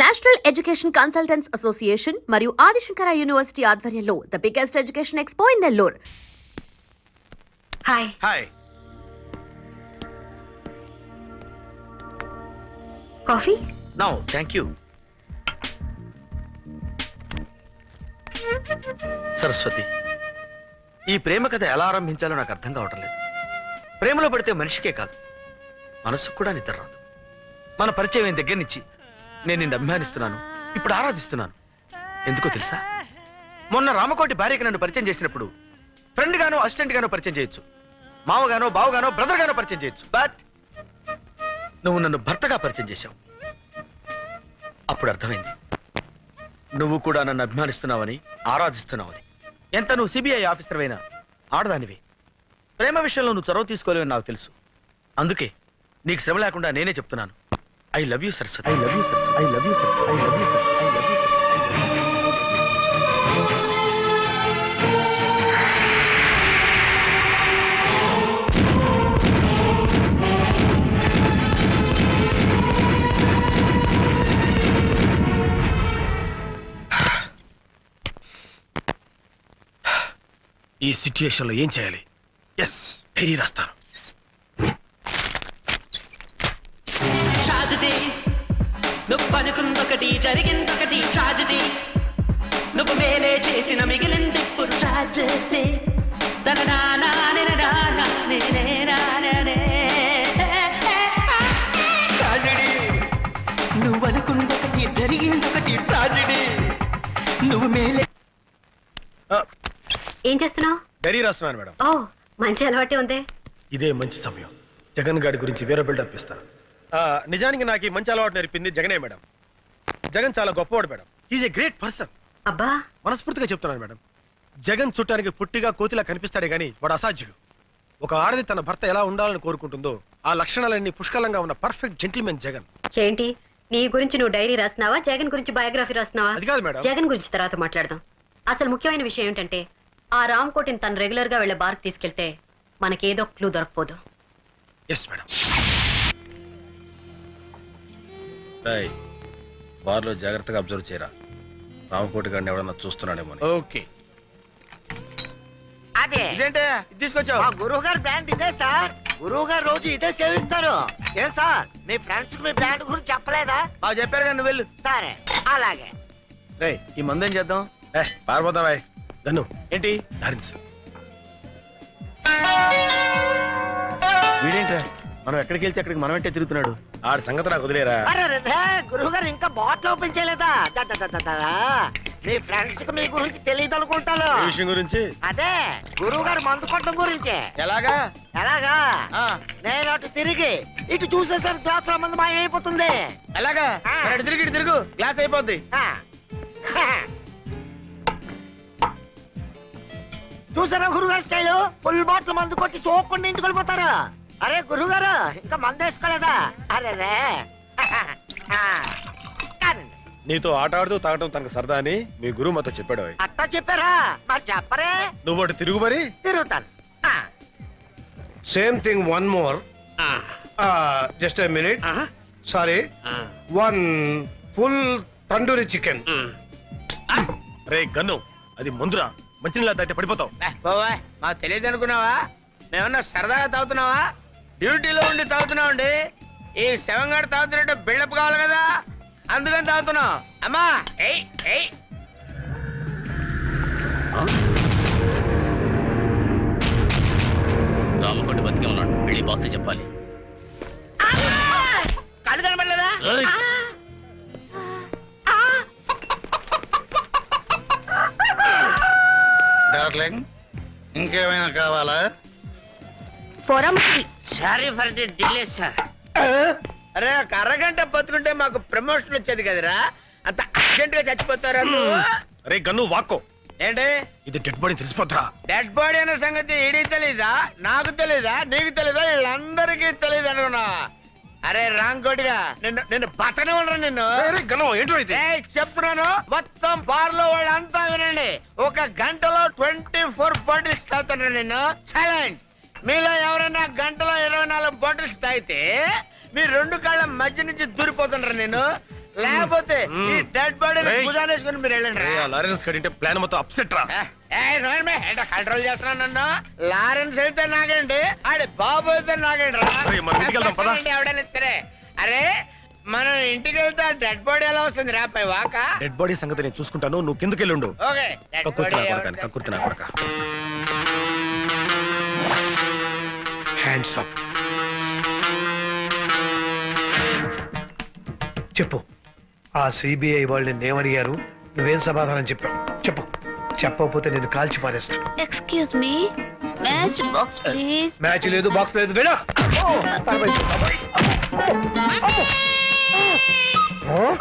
National education consultants association మరియు Adishankara university ఆధ్వర్యంలో the biggest education expo in Nellore. Hi hi coffee no thank you Saraswati ఈ ప్రేమ కథ ఎలా ఆరంభించాలో నాకు అర్థం కావటం లేదు. ప్రేమలో పడితే మనిషికే కాదు మనసుకు కూడా నిద్ర రాదు. మన పరిచయం దగ్గర నుంచి నేను నిన్ను అభిమానిస్తున్నాను. ఇప్పుడు ఆరాధిస్తున్నాను. ఎందుకో తెలుసా? మొన్న రామకోటి భార్యకి నన్ను పరిచయం చేసినప్పుడు ఫ్రెండ్ గానో అసిస్టెంట్ గానో పరిచయం చేయొచ్చు. మావగానో బావగానో బ్రదర్ గానో పరిచయం చేయొచ్చు. బట్ నువ్వు నన్ను భర్తగా పరిచయం చేశావు. అప్పుడు అర్థమైంది. నువ్వు కూడా నన్ను అభిమానిస్తున్నావని ఆరాధిస్తున్నావని. ఎంత నువ్వు సిబిఐ ఆఫీసర్ అయినా ఆడదానివి. ప్రేమ విషయంలో నువ్వు చొరవ తీసుకోలేవని నాకు తెలుసు. అందుకే నీకు శ్రమ లేకుండా నేనే చెప్తున్నాను. I love you Saraswati. I love you Saraswati. I love you Saraswati. I love you I love you ఈ సిచ్యుయేషన్లో ఏం చేయాలి? ఎస్ డైరీ రాస్తాను. నువ్వు అనుకుందొకటి జరిగిందొకటి ట్రాజడీ నువ్వు మేలే చేసిన మిగిలింది ఇప్పుడు ట్రాజడీ ట్రాజడీ నువ్వు అనుకుందొకటి జరిగిందొకటి ట్రాజడీ నువ్వు మేలే ఏం చేస్తున్నావు? డైరీ రాస్తున్నాను మేడం. ఓ మంచి అలవాటే ఉందే. ఇదే మంచి సమయం. జగన్ గారి గురించి వేరే బిల్డప్ ఇస్తా. ఆ, నిజానికి నాకు ఈ మంచి అలవాటు నేర్పింది జగనే మేడం. జగన్ చాలా గొప్పవాడు madam. Is a great person అబ్బా. మనస్ఫూర్తిగా చెప్తున్నాను మేడం. జగన్ చుట్టానికి పుట్టిగా కోతిలా కనిపిస్తాడే గాని వాడు అసాధ్యుడు. ఒక ఆడది తన భర్త ఎలా ఉండాలని కోరుకుంటుందో ఆ లక్షణాలన్నీ పుష్కలంగా ఉన్న పర్ఫెక్ట్ జెంటిల్మెన్ జగన్. ఏంటి? నీ గురించి నువ్వు డైరీ రాస్తున్నావా? జగన్ గురించి బయోగ్రఫీ రాస్తున్నావా? అది కాదు మేడం. జగన్ గురించి తర్వాత మాట్లాడదాం. అసలు ముఖ్యమైన విషయం ఏంటంటే ఆ రామ్ కోటిని తను రెగ్యులర్గా వెళ్ళే బార్కి తీసుకెళ్తే మనకేదో క్లూ దొరకపోదు ఎస్ మేడం బార్లో జాగ్రత్తగా అబ్జర్వ్ చేయరా. రామకోటి గారిని ఎవడన్నా చూస్తున్నాడేమో అని. ఓకే. అదే. ఇదేంటే? ఇది తీసుకొచ్చావు. మా గురువు గారు బ్రాండ్ ఇదే సార్. గురువు గారు రోజు ఇదే సేవిస్తారు. ఏం సార్? మీ ఫ్రెండ్స్కి మీ బ్రాండ్ గురించి చెప్పలేదా? ఆ చెప్పారు కానీ నువ్వు వెళ్ళు. సరే అలాగే. రే ఈ మందు చేద్దాం? ఏ పారిపోతావా గన్ను ఏంటి? డారిన్స్ వీడేంట్రా? మనం ఎక్కడికి వెళ్తే అక్కడికి మనం అంటే తిరుగుతున్నాడు? ఆడి సంగతి నాకు వదిలేరా? గురువు గారు ఇంకా బాటిల్ ఓపెన్ చేయలేదా. మీ ఫ్రెండ్స్కి మీ గురించి తెలియదు అనుకుంటాను విషయం గురించి? అదే గురువు గారు మందు కొట్టడం గురించి. ఎలాగా? ఎలాగా? ఆ, నేను అటు తిరిగి ఇటు చూసేసరికి గ్లాస్లో మంది మాయమైపోతుంది ఎలాగా? ఆ. మరి అటు తిరిగి ఇటు తిరుగు. గ్లాస్ అయిపోద్ది. ఆ. చూసారా గురుగారు స్టైల్? ఫుల్ బాటిల్ మందు కొట్టి సోకుండా ఇంటికి వెళ్ళిపోతారు. అరే గురుగారు ఇంకా మందు వేసుకోలేదా? అరే రే. నీతో ఆట ఆడుతూ తాగటం తనకు సరదా అని మీ గురువు మాతో చెప్పాడు. అట్టా చెప్పారా? మరి చెప్పరే. నువ్వు అటు తిరుగు మరి. తిరుగుతాను. Same thing one more just a minute sorry one full tandoori chicken ray gun అది మందురా. మంచినీళ్ళ తాగితే పడిపోతావు. మాకు తెలియదు అనుకున్నావా మేమన్నా సరదాగా తాగుతున్నావా? డ్యూటీలో ఉండి తాగుతున్నామండి ఈ శవంగాడు తాగుతున్నట్టు బిల్డప్ కావాలి కదా? అందుకని తాగుతున్నాం అమ్మా! ఏయ్ ఏయ్! రామకోటి బతికే ఉన్నాడు. వెళ్ళి బాస్ చెప్పాలి. కళ్ళు కనబడలేదా? డార్లింగ్ ఇంకేమైనా కావాలా? Sorry for the delay sir అరే ఒక అరగంట బతుకుంటే మాకు ప్రమోషన్ వచ్చేది కదరా? అంత అర్జెంట్గా చచ్చిపోతారా నువ్వు? రే గన్ను వాక్కో. ఏంటి? ఇది డెడ్ బాడీ తెలిసిపోతురా డెడ్ బాడీ అనే సంగతి ఈడీ తెలీదా? నాకు తెలీదా? నీకు తెలీదా? వీళ్ళందరికీ తెలియదు అనుకున్నా. అరే రాంకోటిగా నిన్ను నిన్ను బతనే ఉండరు నిన్ను గన్ను ఏంటో ఇది? ఏయ్, చెప్తున్నాను మొత్తం బార్లో వాళ్ళంతా వినండి. ఒక గంటలో ట్వంటీ ఫోర్ బాటిల్స్ తాగుతాను నేను ఛాలెంజ్ మీలో ఎవరైనా గంటలో ఇరవై నాలుగు బాటిల్స్ తాగితే మీ రెండు కాళ్ళ మధ్య నుంచి దూరిపోతుండ్రు నేను. లేకపోతే ఈ డెడ్ బాడీ. భుజానేసుకుని మీరు వెళ్ళండి రా. లారెన్స్ కడింటే ప్లాన్ మొత్తం అప్సెట్ రా. ఏ, ఏ, నోర్మే, ఏంటో కంట్రోల్ చేస్తున్నాను నన్ను? లారెన్స్ అయితే నాగండి ఆడి బాబు అయితే నాగండి రా. రేయ్, మనం ఇంటికి వెళ్దాం, పద. చెప్పండి, ఎవడైనా సరే అరే మనం ఇంటికి వెళ్తే డెడ్ బాడీ ఎలా వస్తుంది రా పై వాక? డెడ్ బాడీ సంగతి నేను చూసుకుంటాను నువ్వు కిందకి వెళ్ళుండు ఓకే కక్కుర్తి బాడీ నా ఎవరు- కొడక కక్కుర్తి నా కొడక. హ్యాండ్స్ అప్ చెప్పు. ఆ సిబిఐ వాళ్ళు నిన్నేమడిగారు? నువ్వేం సమాధానం చెప్పావు? చెప్పు. చెప్పకపోతే నేను కాల్చి పారేస్తాను excuse me match box please match లేదు బాక్స్ లేదు. వెళ్ళా ఉండు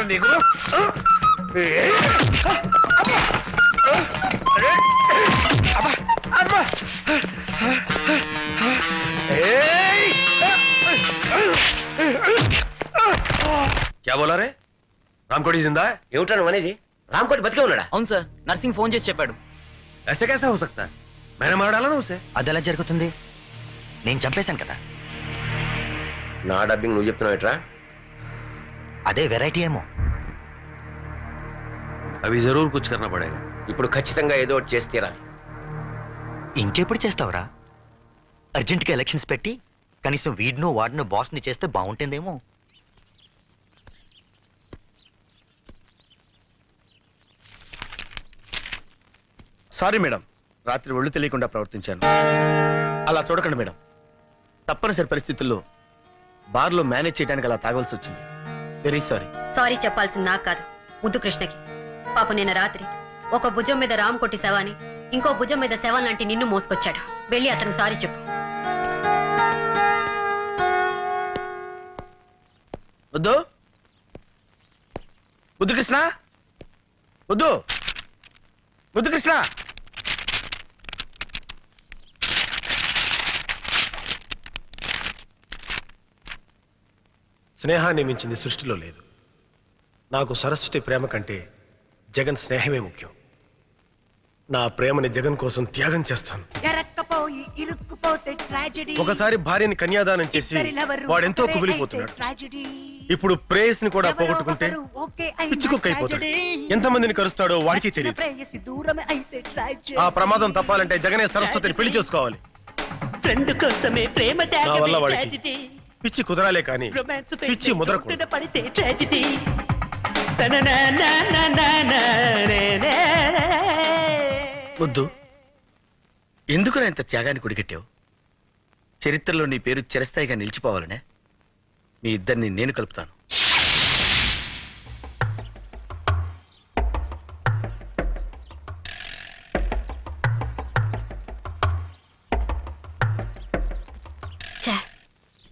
ఇంత బలం ఉంది ఏంటో నీకు ఏ? అరే. అబ్బా. అబ్బా. ఏయ్. క్యా బోలా రే రామ్కోటి జిందా है? ఏమిటా నువ్వు అనేది రామ్కోటి బతికే ఉన్నాడా అవును సార్ నర్సింగ్ ఫోన్ చేసి చెప్పాడు ऐसे कैसा हो सकता है मैंने मार डाला ना उसे అది ఎలా జరుగుతుంది నేను చంపేశాను కదా నా డబ్బింగ్ నువ్వు చెప్తున్నావు ఎట్రా అదే వెరైటీ ఏమో. అవి జరూర్ కుచ్ కర్నా పడేగా ఇప్పుడు ఖచ్చితంగా ఏదో ఒకటి చేసి తీరాలి. ఇంకెప్పుడు చేస్తావురా? అర్జెంటుగా ఎలక్షన్స్ పెట్టి కనీసం వీడినో వాడినో బాస్ని చేస్తే బాగుంటుందేమో. సారీ మేడం రాత్రి ఒళ్ళు తెలియకుండా ప్రవర్తించాను. అలా చూడకండి మేడం తప్పనిసరి పరిస్థితుల్లో బార్లో మేనేజ్ చేయడానికి అలా తాగవలసి వచ్చింది. వెరీ సారీ సారీ చెప్పాల్సింది నాకు కాదు. ముద్దు కృష్ణకి. పాప నిన్న రాత్రి ఒక భుజం మీద రామ్ కొట్టి శవాన్ని ఇంకో భుజం మీద శవం లాంటి నిన్ను మోసుకొచ్చాడు. వెళ్ళి అతను సారీ చెప్పు. వద్దు ముద్దు కృష్ణ? వద్దు ముద్దు కృష్ణ? స్నేహాన్ని మించింది సృష్టిలో లేదు. నాకు సరస్వతి ప్రేమ కంటే జగన్ స్నేహమే ముఖ్యం. నా ప్రేమని జగన్ కోసం త్యాగం చేస్తాను. ఎరక్కపోయి ఇరుక్కుపోతే ట్రాజెడీ. ఒకసారి భార్యని కన్యాదానం చేసి వాడెంతో కుమిలిపోతున్నాడు. ట్రాజెడీ. ఇప్పుడు ప్రేయస్ని కూడా పోగొట్టుకుంటే పిచ్చుకుక్క అయిపోతాడు ఎంతమందిని కరుస్తాడో వాడికి తెలియదు. ఆ ప్రమాదం తప్పాలంటే జగనే సరస్వతిని పెళ్ళి చేసుకోవాలి. ఫ్రెండ్ కోసమే ప్రేమ నా వల్ల వాడికి. పిచ్చి కుదరాలే కానీ పిచ్చి ముదరకూడదు. పడితే ట్రాజిడీ వద్దు. ఎందుకు నా ఇంత త్యాగాన్ని కుడిగట్టావు చరిత్రలో నీ పేరు చిరస్థాయిగా నిలిచిపోవాలనే? మీ ఇద్దరిని నేను కలుపుతాను.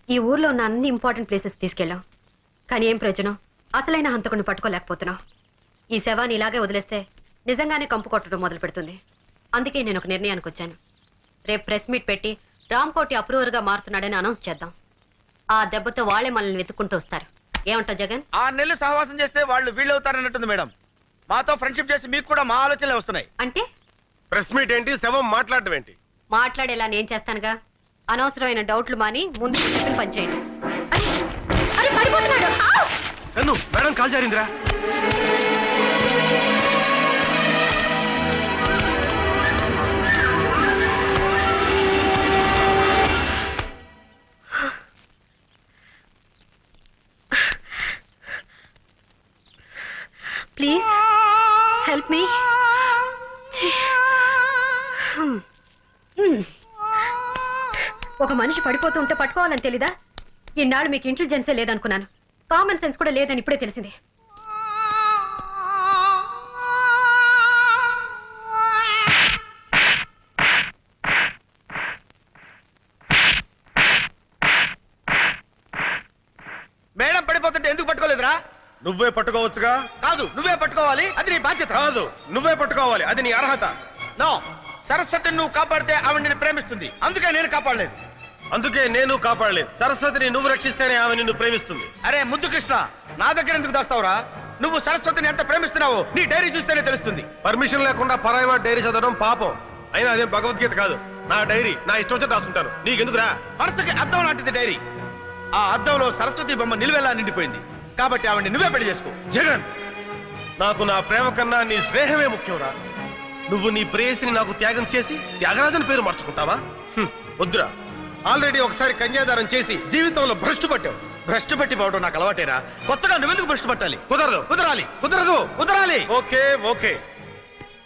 ఈ ఊర్లో ఉన్న అన్ని ఇంపార్టెంట్ ప్లేసెస్ తీసుకెళ్ళాం కానీ ఏం ప్రయోజనం? అసలైన హంతకుని పట్టుకోలేకపోతున్నాం ఈ శవాన్ని ఇలాగే వదిలేస్తే నిజంగానే కంపు కొట్టడం మొదలు పెడుతుంది. అందుకే నేను ఒక నిర్ణయానికి వచ్చాను. రేపు ప్రెస్ మీట్ పెట్టి రామ్కోటి అప్రూవర్గా మారుతున్నాడని అనౌన్స్ చేద్దాం. ఆ దెబ్బతో వాళ్ళే మనల్ని వెతుక్కుంటూ వస్తారు. ఏమంటావు జగన్? ఆ నెలలు సహవాసం చేస్తే వాళ్ళు వీళ్ళు అవుతారన్నట్టుంది మేడం. మాతో ఫ్రెండ్షిప్ చేసి మీకు కూడా మా ఆలోచనలే వస్తున్నాయి. అంటే? ప్రెస్ మీట్ ఏంటి? శవం మాట్లాడటం ఏంటి? మాట్లాడేలా నేను చేస్తానుగా? అనవసరమైన డౌట్లు మాని ముందు చెప్పిన పని చేయండి అరే, అరే, పడిపోతున్నాడు. ఆ! మేడం కాల్ జారిందిరా. ఒక మనిషి పడిపోతూ ఉంటే పట్టుకోవాలని తెలీదా? ఇన్నాళ్ళు మీకు ఇంటెలిజెన్సే లేదనుకున్నాను. కామన్ సెన్స్ కూడా లేదని ఇప్పుడే తెలిసింది. మేడం పడిపోతుంటే ఎందుకు నువ్వే పట్టుకోవచ్చుగా? కాదు నువ్వే పట్టుకోవాలి అది నీ బాధ్యత. కాదు నువ్వే పట్టుకోవాలి అది నీ అర్హత. నో సరస్వతిని నువ్వు కాపాడితే ఆవిడ నిన్ను ప్రేమిస్తుంది. అందుకే నేను కాపాడలేదు. అందుకే నేను కాపాడలేదు. సరస్వతిని నువ్వు రక్షిస్తేనే ఆమె నిన్ను ప్రేమిస్తుంది. అరే ముద్దు కృష్ణ నా దగ్గర ఎందుకు దాస్తావురా? నువ్వు సరస్వతిని ఎంత ప్రేమిస్తున్నావో నీ డైరీ చూస్తేనే తెలుస్తుంది. పర్మిషన్ లేకుండా పరాయి వాడి డైరీ చదవడం పాపం. అయినా అదేం భగవద్గీత కాదు. నా డైరీ నా ఇష్టం వచ్చి రాసుకుంటాను. నీకెందుకురా? మనసుకి అద్దం లాంటిది డైరీ. ఆ అద్దంలో సరస్వతి బొమ్మ నిలువెలా నిండిపోయింది. కాబట్టి ఆవిడని నువ్వే పెళ్ళి చేసుకో. జగన్! నాకు నా ప్రేమ కన్నా నీ స్నేహమే ముఖ్యంరా. నువ్వు నీ ప్రేయసిని నాకు త్యాగం చేసి త్యాగరాజన్ పేరు మార్చుకుంటావా? హ్మ్, వద్దురా. ఆల్రెడీ ఒకసారి కన్యాదానం చేసి జీవితంలో భ్రష్టు పట్టావు. భ్రష్టు పెట్టి పోవడం నాకు అలవాటేరా. కొత్తగా నువ్వెందుకు భ్రష్టు పట్టాలి? కుదరదు కుదరాలి కుదరదు కుదరాలి. Okay okay.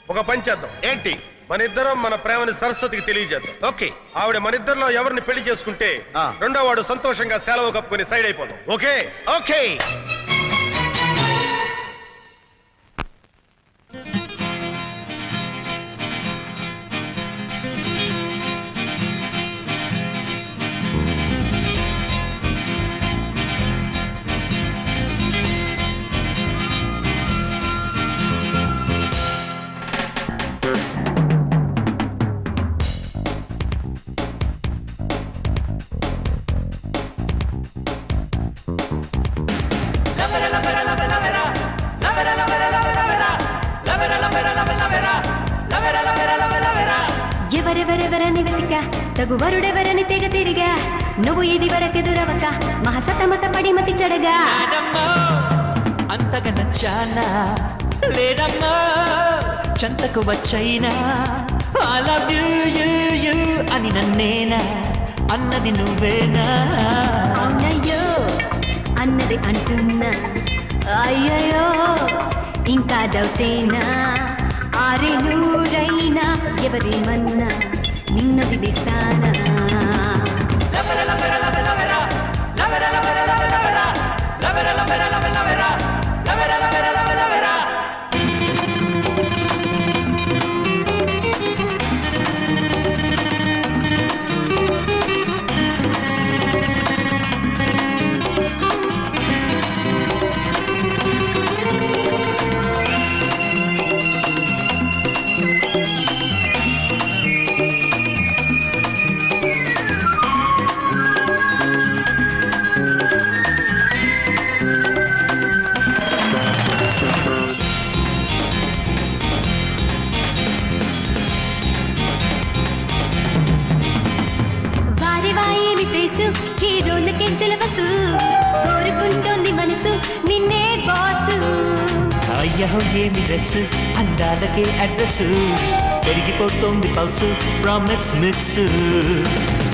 ఒక పని చేద్దాం. ఏంటి? మన ఇద్దరం మన ప్రేమని సరస్వతికి తెలియజేద్దాం. ఓకే. ఆవిడ మన ఇద్దరిలో ఎవరిని పెళ్ళి చేసుకుంటే. రెండో వాడు సంతోషంగా సెలవు కప్పుకొని సైడ్ అయిపోదాం. ఓకే. ఓకే. నచ్చానా లేదమ్మా చెంతకు వచ్చైనా I love you, you, you అని నన్నేనా అన్నది నువ్వేనా అవునయ్యో అన్నది అంటున్నా అయ్యయ్యో ఇంకా డౌటేనా ఆరే నూరైనా ఎవరేమన్నా నిన్ను విధిస్తానా వారి హీరోలకే సిలబసు కోరుకుంటోంది మనసు నిన్నే బాసు. అయ్యో ఏమి డ్రెస్ అందాలకే అడ్రస్ పెరిగిపోతోంది పల్సు ప్రామిస్ మిస్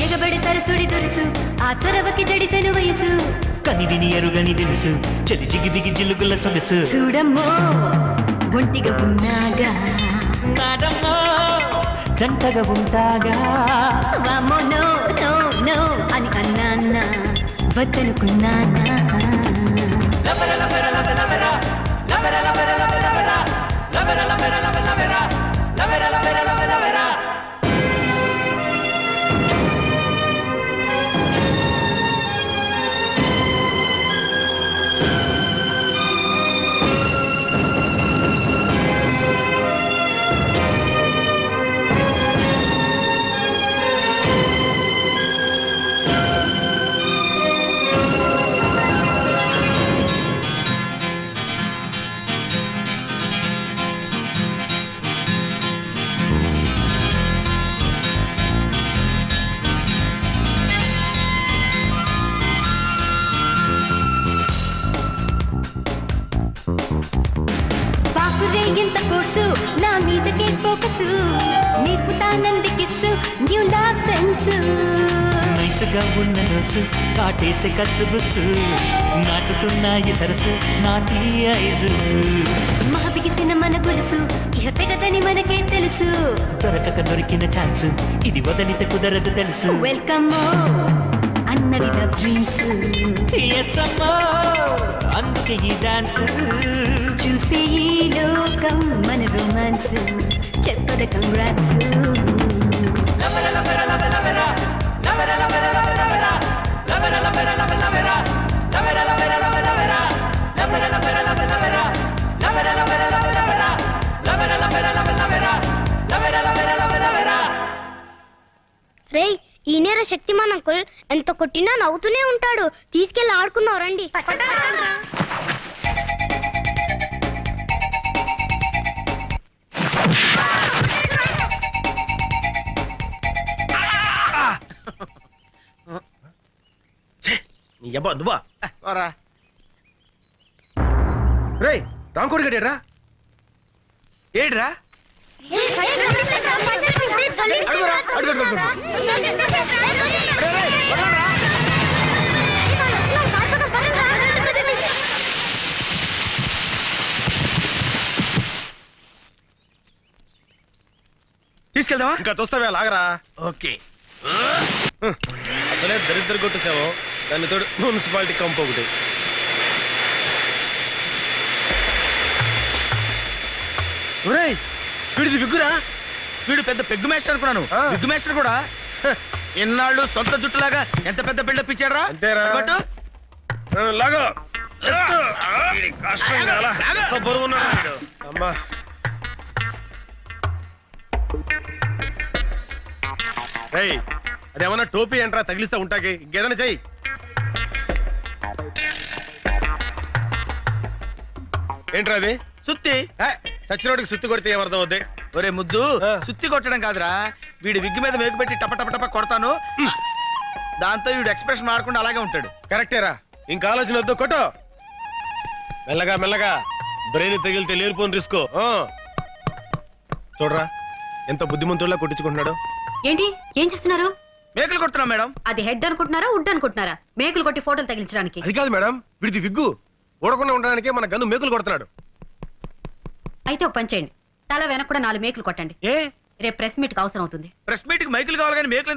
ఎగబడి సరసుడి దురుసు ఆ చొరవకి జడిసెను వయసు. కని విని ఎరుగని తెలుసు చెలి జిగి బిగి జిలుగుల సొగసు. చూడమ్మో ఒంటిగా ఉన్నాగా. నాడమ్మో జంటగా ఉంటాగా. వద్దనుకున్నానా బాపురే కాటేసి కసుబుసు నాటుతున్నాయి తరసు నాటి ఐజు మహబిగిసిన మన గొలుసు ఇహ తెగదని మనకే తెలుసు. దొరకక దొరికిన ఛాన్స్ ఇది వదలితే కుదరదు తెలుసు. వెల్కమ్ అన్నవి డ్రీమ్స్. Yes, అమ్మా! అందుకే ఈ డాన్స్. చూస్తే ఈ లోకం మన రొమాన్స్. చెప్పద కంగ్రాట్స్. శక్తిమాన్ అంకుల్ ఎంత కొట్టినా నవ్వుతూనే ఉంటాడు తీసుకెళ్ళి ఆడుకుందాం రండి నీ అబ్బా నువ్వా రే రాంకోటి గడియారా ఏడ్రా తీసుకెళ్దామా? ఇంకా చూస్తావే లాగరా. ఓకే. అసలే దరిద్ర కొట్టేసావు. దాన్ని తోడు మున్సిపాలిటీ కంపు ఒకటి. ఒరేయ్ వీడిది విగ్గురా? వీడు పెద్ద పెగ్గు మేస్టర్ అనుకున్నాను. ఆ. విగ్గు మేస్టర్ కూడా. హ, ఇన్నాళ్ళు సొంత జుట్టులాగా ఎంత పెద్ద బిల్డప్ ఇచ్చారా లాగో. బరువు. అమ్మా. అదేమన్నా టోపీ ఏంట్రా తగిలిస్తా ఉంటాకి? ఇంకేదైనా చెయ్యి. ఏంట్రా అది? సుత్తి. సచ్చినోడికి సుత్తి కొడితే ఏమర్థం అవుద్ది? ఒరే ముద్దు ఆ. సుత్తి కొట్టడం కాదురా. వీడి విగ్గు మీద మేకు పెట్టి టప టప టప కొడతాను. దాంతో వీడు ఎక్స్ప్రెషన్ మారకుండా అలాగే ఉంటాడు. కరెక్టేరా. ఇంకా ఆలోచన వద్దు కొట్టు. మెల్లగా మెల్లగా. బ్రెయిన్ తగిలితే లేనిపోని రిస్క్. చూడరా ఎంత బుద్ధిమంతుల్లా కొట్టించుకుంటున్నాడు. ఏంటి? ఏం చేస్తున్నారు? మేకలు కొడుతున్నాం మేడం. అది హెడ్ అనుకుంటున్నారా వుడ్ అనుకుంటున్నారా? మేకులు కొట్టి ఫోటోలు తగిలించడానికి. అది కాదు మేడం వీడిది విగ్గు. ఊడకుండా ఉండడానికి మన గన్ను మేకులు కొడుతున్నాడు. అయితే ఒక పని చేయండి. తల వెనక కూడా నాలుగు మేకులు కొట్టండి. ఏ? రేపు ప్రెస్ మీట్కి అవసరం అవుతుంది ప్రెస్ మీట్కి మైకులు కావాలి కానీ మేకలు